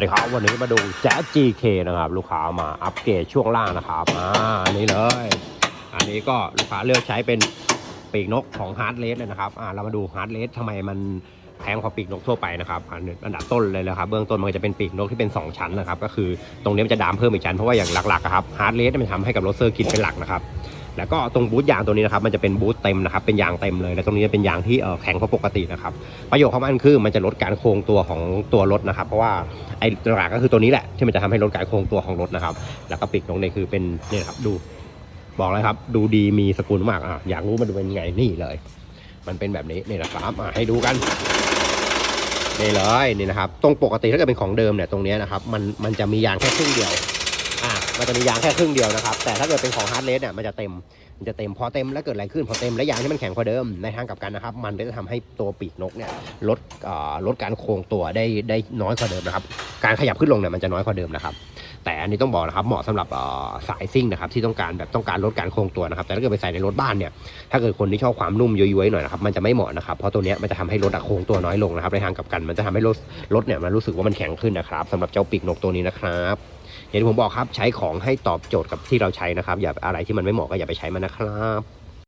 สวัสดีครับวันนี้มาดูแจ๊ส GK นะครับ ลูกค้ามาอัปเกรดช่วงล่างนะครับอ่านนี้เลย อันนี้ก็ลูกค้าเลือกใช้เป็นปีกนกของฮาร์ดเลสเลยนะครับอ่าเรามาดูฮาร์ดเลสทำไมมันแพงกว่าปีกนกทั่วไปนะครับอันอันดับต้นเลยนะครับเบื้องต้นมันจะเป็นปีกนกที่เป็น 2 ชั้นนะครับ ก็คือตรงนี้มันจะดามเพิ่มอีกชั้นเพราะว่าอย่างหลักๆครับฮาร์ดเลสมันทำให้กับรถเซอร์กิตเป็นหลักนะครับ แล้วก็ตรงบูทยางตัวนี้นะครับมันจะเป็นบูทเต็มนะครับเป็นยางเต็มเลยแล้วตรงนี้จะเป็นยางที่แข็งกว่าปกตินะครับประโยชน์ของมันคือมันจะลดการโค้งตัวของตัวรถนะครับ เพราะว่าไอ้หลักก็คือตัวนี้แหละที่มันจะทำให้ลดการโค้งตัวของรถนะครับ แล้วก็ปีกตรงนี้คือเป็นนี่ครับดูบอกเลยครับ ดูดีมีสกุลมากอะอยากรู้มันเป็นยังไงนี่เลย มันเป็นแบบนี้นี่นะครับอะให้ดูกันนี่เลยนี่นะครับ ตรงปกติถ้าเกิดเป็นของเดิมเนี่ยตรงนี้นะครับ มันมันจะมียางแค่ครึ่งเดียว มันจะมียางแค่ครึ่งเดียวนะครับ แต่ถ้าเกิดเป็นของฮาร์ดเลสเนี่ยมันจะเต็ม มันจะเต็มพอเต็มแล้วเกิดอะไรขึ้นพอเต็มแล้วยางที่มันแข็งกว่าเดิมในทางกลับกันนะครับ มันก็จะทำให้ตัวปีกนกเนี่ยลดอ่าลดการโค้งตัวได้ได้น้อยกว่าเดิมนะครับ การขยับขึ้นลงเนี่ยมันจะน้อยกว่าเดิมนะครับ แต่อันนี้ต้องบอกนะครับเหมาะสำหรับสายซิ่งนะครับที่ต้องการแบบต้องการลดการโค้งตัวนะครับแต่ถ้าเกิดไปใส่ในรถบ้านเนี่ยถ้าเกิดคนที่ชอบความนุ่มย้อยๆหน่อยนะครับมันจะไม่เหมาะนะครับเพราะตัวเนี้ยมันจะทำให้รถอะโค้งตัวน้อยลงนะครับในทางกลับกันมันจะทำให้รถรถเนี่ยมันรู้สึกว่ามันแข็งขึ้นนะครับสำหรับเจ้าปีกนกตัวนี้นะครับอย่างที่ผมบอกครับใช้ของให้ตอบโจทย์กับที่เราใช้นะครับอย่าอะไรที่มันไม่เหมาะก็อย่าไปใช้มันนะครับ